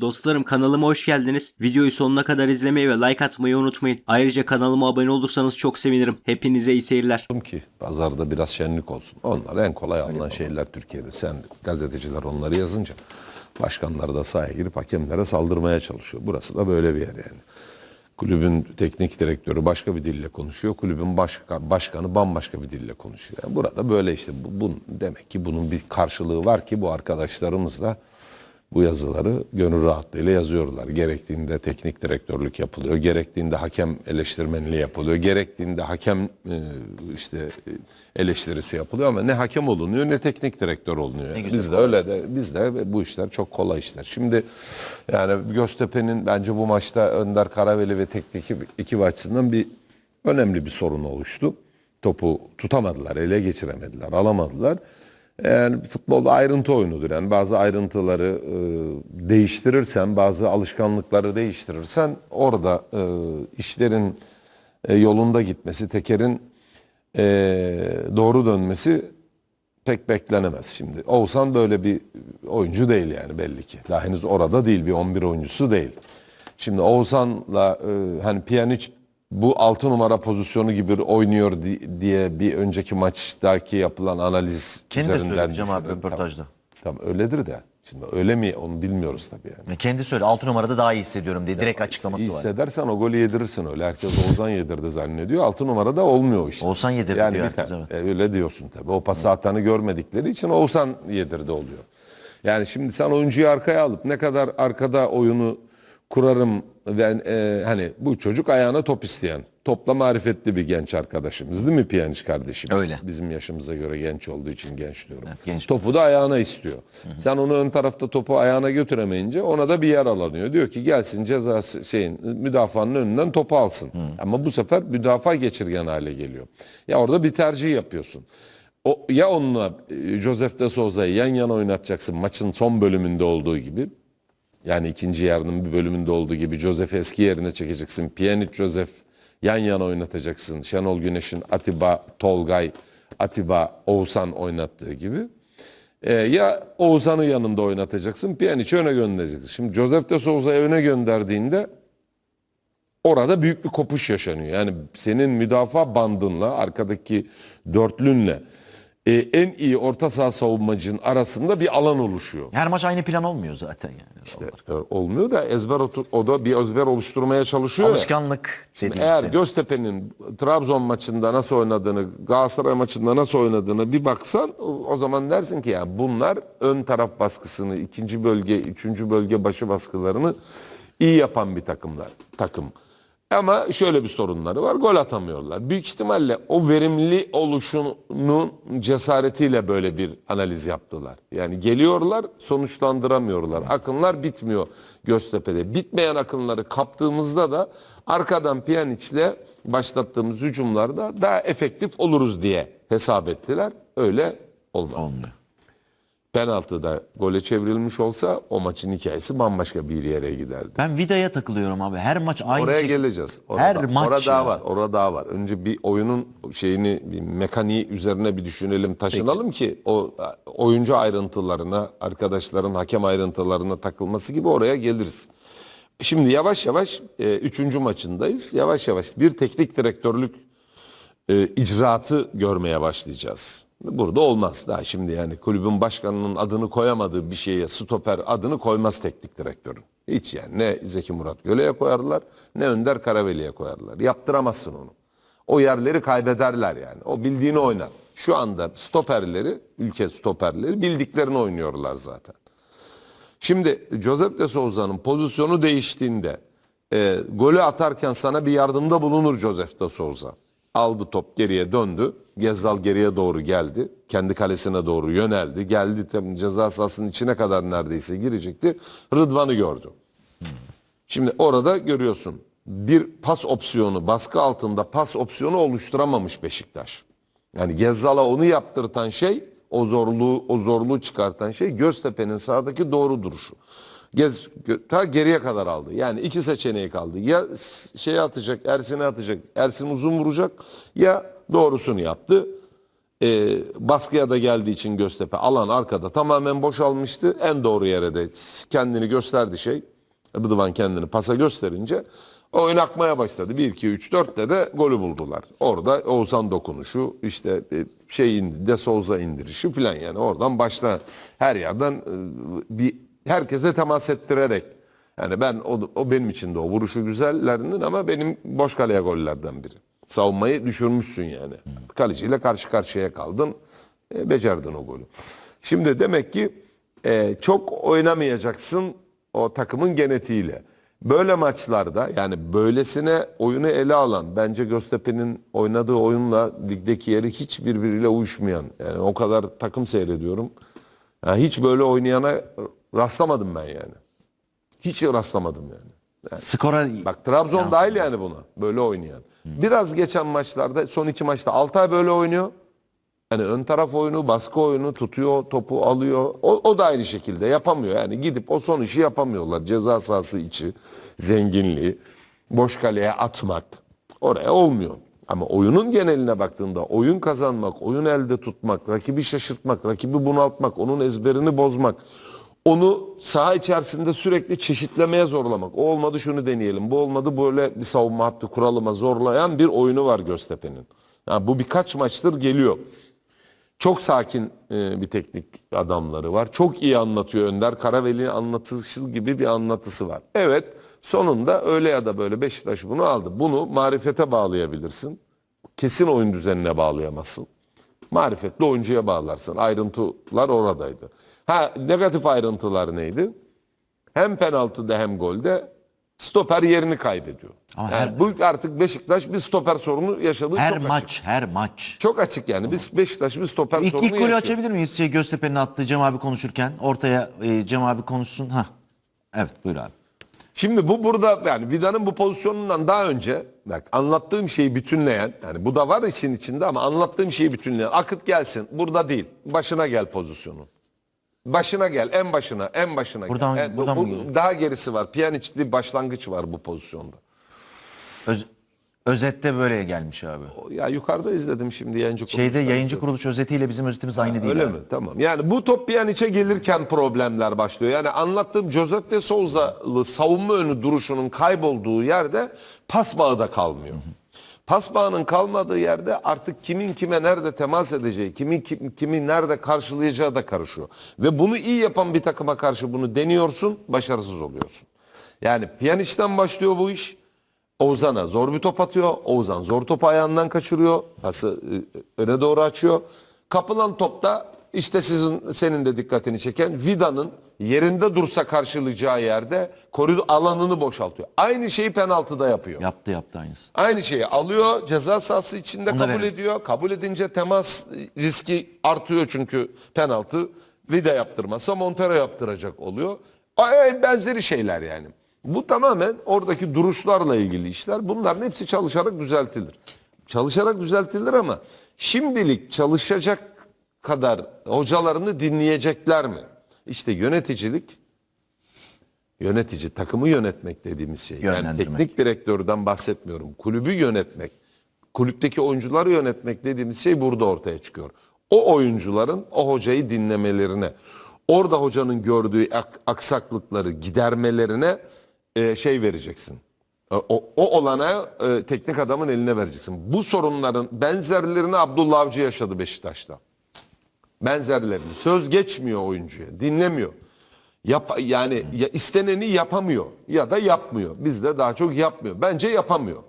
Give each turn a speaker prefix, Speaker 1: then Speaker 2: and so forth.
Speaker 1: Dostlarım kanalıma hoş geldiniz. Videoyu sonuna kadar izlemeyi ve like atmayı unutmayın. Ayrıca kanalıma abone olursanız çok sevinirim. Hepinize iyi seyirler.
Speaker 2: ki pazarda biraz şenlik olsun. Onlar en kolay alınan şeyler Türkiye'de. Sen gazeteciler onları yazınca başkanlar da sahaya girip hakemlere saldırmaya çalışıyor. Burası da böyle bir yer yani. Kulübün teknik direktörü başka bir dille konuşuyor. Kulübün başka, başkanı bambaşka bir dille konuşuyor. Yani burada böyle işte bu, bu- demek ki bunun bir karşılığı var ki bu arkadaşlarımız da bu yazıları gönül rahatlığıyla yazıyorlar. Gerektiğinde teknik direktörlük yapılıyor, gerektiğinde hakem eleştirmenliği yapılıyor, gerektiğinde hakem e, işte e, eleştirisi yapılıyor ama ne hakem olunuyor ne teknik direktör olunuyor. biz de öyle de biz de bu işler çok kolay işler. Şimdi yani Göztepe'nin bence bu maçta Önder Karaveli ve teknik ekip açısından bir önemli bir sorun oluştu. Topu tutamadılar, ele geçiremediler, alamadılar. Yani futbol ayrıntı oyunudur. Yani bazı ayrıntıları e, değiştirirsen, bazı alışkanlıkları değiştirirsen orada e, işlerin e, yolunda gitmesi, tekerin e, doğru dönmesi pek beklenemez şimdi. Oğuzhan böyle bir oyuncu değil yani belli ki. Daha henüz orada değil, bir 11 oyuncusu değil. Şimdi Oğuzhan'la e, hani Pjanic bu 6 numara pozisyonu gibi oynuyor di- diye bir önceki maçtaki yapılan analiz
Speaker 3: Kendi de
Speaker 2: üzerinden
Speaker 3: söyledi Cem abi röportajda.
Speaker 2: Tamam, tamam öyledir de. Şimdi öyle mi onu bilmiyoruz tabii yani.
Speaker 3: Ya Kendi söyledi 6 numarada daha iyi hissediyorum diye direkt açıklaması
Speaker 2: İyi
Speaker 3: var.
Speaker 2: hissedersen o golü yedirirsin öyle. Herkes Oğuzhan yedirdi zannediyor. 6 numarada olmuyor işte.
Speaker 3: Oğuzhan yedirdi
Speaker 2: yani
Speaker 3: diyor herkes, evet.
Speaker 2: e, öyle diyorsun tabii. O pası atanı görmedikleri için Oğuzhan yedirdi oluyor. Yani şimdi sen oyuncuyu arkaya alıp ne kadar arkada oyunu kurarım ve e, hani bu çocuk ayağına top isteyen, topla marifetli bir genç arkadaşımız değil mi Piyaniç kardeşimiz?
Speaker 3: Öyle.
Speaker 2: Bizim yaşımıza göre genç olduğu için genç diyorum.
Speaker 3: Evet, genç.
Speaker 2: Topu da ayağına istiyor. Sen onu ön tarafta topu ayağına götüremeyince ona da bir yer alanıyor. Diyor ki gelsin cezası şeyin müdafaanın önünden topu alsın. Ama bu sefer müdafaa geçirgen hale geliyor. Ya orada bir tercih yapıyorsun. O, ya onunla e, Joseph de Souza'yı yan yana oynatacaksın maçın son bölümünde olduğu gibi. Yani ikinci yarının bir bölümünde olduğu gibi Joseph eski yerine çekeceksin. Pjanic Joseph yan yana oynatacaksın. Şenol Güneş'in Atiba, Tolgay, Atiba, Oğuzhan oynattığı gibi. Ee, ya Oğuzhan'ı yanında oynatacaksın. Pjanic'i öne göndereceksin. Şimdi Joseph de Souza'yı öne gönderdiğinde orada büyük bir kopuş yaşanıyor. Yani senin müdafaa bandınla arkadaki dörtlünle e, en iyi orta saha savunmacının arasında bir alan oluşuyor.
Speaker 3: Her maç aynı plan olmuyor zaten yani.
Speaker 2: İşte e, olmuyor da ezber otur, o da bir ezber oluşturmaya çalışıyor. ya.
Speaker 3: Alışkanlık
Speaker 2: Şimdi
Speaker 3: dediğim
Speaker 2: eğer
Speaker 3: şey.
Speaker 2: Göztepe'nin Trabzon maçında nasıl oynadığını, Galatasaray maçında nasıl oynadığını bir baksan o, o zaman dersin ki ya bunlar ön taraf baskısını, ikinci bölge, üçüncü bölge başı baskılarını iyi yapan bir takımlar, takım. Ama şöyle bir sorunları var. Gol atamıyorlar. Büyük ihtimalle o verimli oluşunun cesaretiyle böyle bir analiz yaptılar. Yani geliyorlar, sonuçlandıramıyorlar. Akınlar bitmiyor Göztepe'de. Bitmeyen akınları kaptığımızda da arkadan Pjanic'le başlattığımız hücumlarda daha efektif oluruz diye hesap ettiler. Öyle olmadı.
Speaker 3: Olmuyor.
Speaker 2: Penaltıda gole çevrilmiş olsa o maçın hikayesi bambaşka bir yere giderdi.
Speaker 3: Ben Vida'ya takılıyorum abi. Her maç aynı
Speaker 2: Oraya
Speaker 3: şey.
Speaker 2: geleceğiz. Orada,
Speaker 3: Her maç
Speaker 2: orada daha var. Orada daha var. Önce bir oyunun şeyini, bir mekaniği üzerine bir düşünelim, taşınalım ki o oyuncu ayrıntılarına, arkadaşların hakem ayrıntılarına takılması gibi oraya geliriz. Şimdi yavaş yavaş e, üçüncü maçındayız. Yavaş yavaş bir teknik direktörlük e, icraatı görmeye başlayacağız. Burada olmaz daha şimdi yani kulübün başkanının adını koyamadığı bir şeye stoper adını koymaz teknik direktörün. Hiç yani ne Zeki Murat Göle'ye koyarlar ne Önder Karaveli'ye koyarlar. Yaptıramazsın onu. O yerleri kaybederler yani. O bildiğini oynar. Şu anda stoperleri, ülke stoperleri bildiklerini oynuyorlar zaten. Şimdi Josep de Souza'nın pozisyonu değiştiğinde e, golü atarken sana bir yardımda bulunur Josep de Souza. Aldı top geriye döndü. Gezzal geriye doğru geldi. Kendi kalesine doğru yöneldi. Geldi tabii ceza sahasının içine kadar neredeyse girecekti. Rıdvan'ı gördü. Şimdi orada görüyorsun bir pas opsiyonu, baskı altında pas opsiyonu oluşturamamış Beşiktaş. Yani Gezzal'a onu yaptırtan şey, o zorluğu, o zorluğu çıkartan şey Göztepe'nin sağdaki doğru duruşu. Gez, ta geriye kadar aldı. Yani iki seçeneği kaldı. Ya şeye atacak, Ersin'e atacak, Ersin uzun vuracak ya doğrusunu yaptı. e, baskıya da geldiği için Göztepe alan arkada tamamen boşalmıştı. En doğru yere de kendini gösterdi şey. Rıdvan kendini pasa gösterince oyun akmaya başladı. 1 2 3 4'te de golü buldular. Orada Oğuzhan dokunuşu, işte e, şey indi, De Souza indirişi falan yani oradan başla her yerden e, bir herkese temas ettirerek yani ben o, o benim için de o vuruşu güzellerinin ama benim boş kaleye gollerden biri. Savunmayı düşürmüşsün yani. Kaleciyle karşı karşıya kaldın. E, becerdin o golü. Şimdi demek ki e, çok oynamayacaksın o takımın genetiğiyle. Böyle maçlarda yani böylesine oyunu ele alan bence Göztepe'nin oynadığı oyunla ligdeki yeri hiç birbiriyle uyuşmayan. Yani o kadar takım seyrediyorum. Yani hiç böyle oynayana rastlamadım ben yani. Hiç rastlamadım yani.
Speaker 3: Skora
Speaker 2: Bak Trabzon dahil yani buna. Böyle oynayan. Biraz geçen maçlarda son iki maçta Altay böyle oynuyor. Yani ön taraf oyunu, baskı oyunu tutuyor, topu alıyor. O, o da aynı şekilde yapamıyor. Yani gidip o son işi yapamıyorlar. Ceza sahası içi, zenginliği, boş kaleye atmak. Oraya olmuyor. Ama oyunun geneline baktığında oyun kazanmak, oyun elde tutmak, rakibi şaşırtmak, rakibi bunaltmak, onun ezberini bozmak, onu saha içerisinde sürekli çeşitlemeye zorlamak. O olmadı şunu deneyelim, bu olmadı böyle bir savunma hattı kuralıma zorlayan bir oyunu var Göztepe'nin. Yani bu birkaç maçtır geliyor. Çok sakin e, bir teknik adamları var. Çok iyi anlatıyor Önder. Karaveli anlatışı gibi bir anlatısı var. Evet sonunda öyle ya da böyle Beşiktaş bunu aldı. Bunu marifete bağlayabilirsin. Kesin oyun düzenine bağlayamazsın. Marifetli oyuncuya bağlarsın. Ayrıntılar oradaydı. Ha negatif ayrıntılar neydi? Hem penaltıda hem golde stoper yerini kaybediyor.
Speaker 3: Ama
Speaker 2: yani
Speaker 3: her-
Speaker 2: bu artık Beşiktaş bir stoper sorunu yaşadığı
Speaker 3: her
Speaker 2: çok
Speaker 3: maç,
Speaker 2: açık.
Speaker 3: her maç.
Speaker 2: Çok açık yani. Biz Beşiktaş bir stoper
Speaker 3: İlk,
Speaker 2: sorunu
Speaker 3: ilk golü
Speaker 2: yaşıyor.
Speaker 3: açabilir miyiz? Şey, Göztepe'nin attığı Cem abi konuşurken. Ortaya e, Cem abi konuşsun. Ha. Evet buyur abi.
Speaker 2: Şimdi bu burada yani Vida'nın bu pozisyonundan daha önce bak anlattığım şeyi bütünleyen yani bu da var işin içinde ama anlattığım şeyi bütünleyen akıt gelsin. Burada değil. Başına gel pozisyonu. Başına gel en başına en başına
Speaker 3: Buradan-
Speaker 2: gel. En-
Speaker 3: buradan
Speaker 2: bu-
Speaker 3: mı geliyor?
Speaker 2: daha gerisi var. Piyaniçli başlangıç var bu pozisyonda.
Speaker 3: Öz- özette böyle gelmiş abi.
Speaker 2: O- Ya yukarıda izledim şimdi yayıncı
Speaker 3: Şeyde
Speaker 2: kuruluşta
Speaker 3: yayıncı
Speaker 2: izledim.
Speaker 3: kuruluş özetiyle bizim özetimiz aynı değil.
Speaker 2: Öyle
Speaker 3: abi.
Speaker 2: mi? Tamam. Yani bu top Pjanic'e gelirken problemler başlıyor. Yani anlattığım Josep de Souza'lı savunma önü duruşunun kaybolduğu yerde pas bağı da kalmıyor. Pas bağının kalmadığı yerde artık kimin kime nerede temas edeceği, kimin kim, kimi nerede karşılayacağı da karışıyor. Ve bunu iyi yapan bir takıma karşı bunu deniyorsun, başarısız oluyorsun. Yani Pjanic'ten başlıyor bu iş. Oğuzhan'a zor bir top atıyor. Oğuzhan zor topu ayağından kaçırıyor. Pası e, öne doğru açıyor. Kapılan topta işte sizin senin de dikkatini çeken Vida'nın yerinde dursa karşılayacağı yerde koridor alanını boşaltıyor. Aynı şeyi penaltıda yapıyor.
Speaker 3: Yaptı yaptı aynısı.
Speaker 2: Aynı şeyi alıyor ceza sahası içinde
Speaker 3: Onu
Speaker 2: kabul
Speaker 3: verin.
Speaker 2: ediyor. Kabul edince temas riski artıyor çünkü penaltı. Vida yaptırmazsa Montero yaptıracak oluyor. Ay, benzeri şeyler yani. Bu tamamen oradaki duruşlarla ilgili işler. Bunların hepsi çalışarak düzeltilir. Çalışarak düzeltilir ama şimdilik çalışacak kadar hocalarını dinleyecekler mi? İşte yöneticilik yönetici, takımı yönetmek dediğimiz şey. Yani teknik direktörden bahsetmiyorum. Kulübü yönetmek, kulüpteki oyuncuları yönetmek dediğimiz şey burada ortaya çıkıyor. O oyuncuların o hocayı dinlemelerine, orada hocanın gördüğü ak- aksaklıkları gidermelerine e, şey vereceksin. O, o, o olana e, teknik adamın eline vereceksin. Bu sorunların benzerlerini Abdullah Avcı yaşadı Beşiktaş'ta benzerlerini. Söz geçmiyor oyuncuya, dinlemiyor. Yap, yani ya isteneni yapamıyor ya da yapmıyor. Bizde daha çok yapmıyor. Bence yapamıyor.